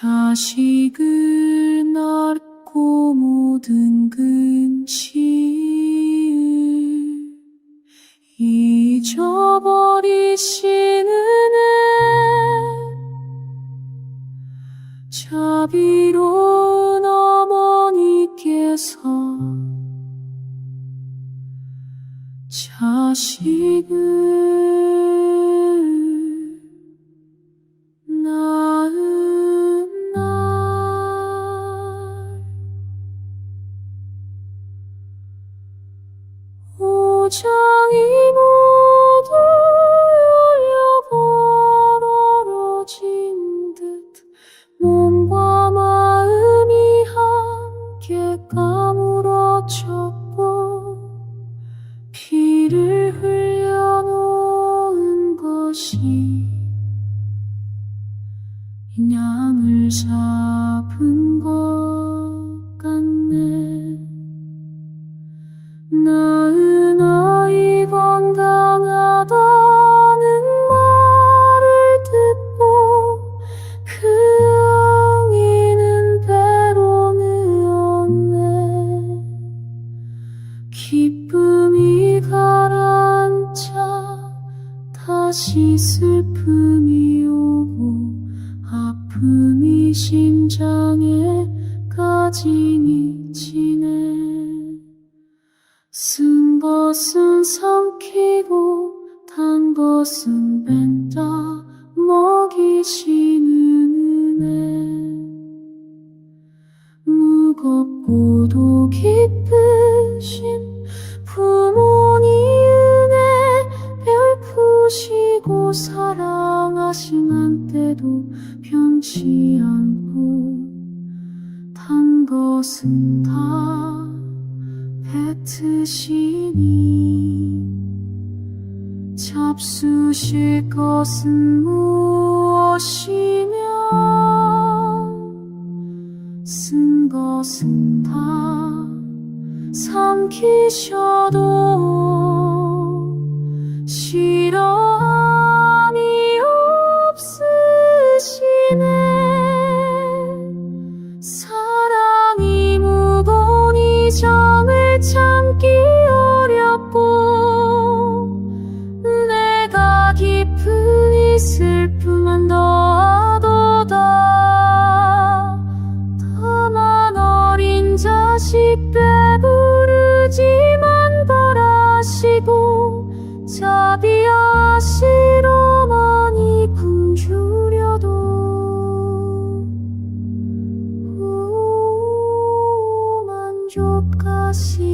자식을 낳고 모든 근시을 잊어버리시는 애. 자비로운 어머니께서 자식을 오장이 모두 열려 벌어진 듯 몸과 마음이 함께 까무러졌고 피를 흘려놓은 것이 인양을 잡 다시 슬픔이 오고 아픔이 심장에까지 미치네 쓴 것은 삼키고 단 것은 뺀다 먹이시는 은혜. 무겁고도 기쁘신 사랑하시는 때도 변치 않고 단 것은 다 뱉으시니 잡수실 것은 무엇이며 쓴 것은 다 삼키셔도 실험 정을 참기 어렵고 내가 깊은 이 슬픔은 더하도다. 다만 어린 자식 배부르지만 바라시고 자비하시 만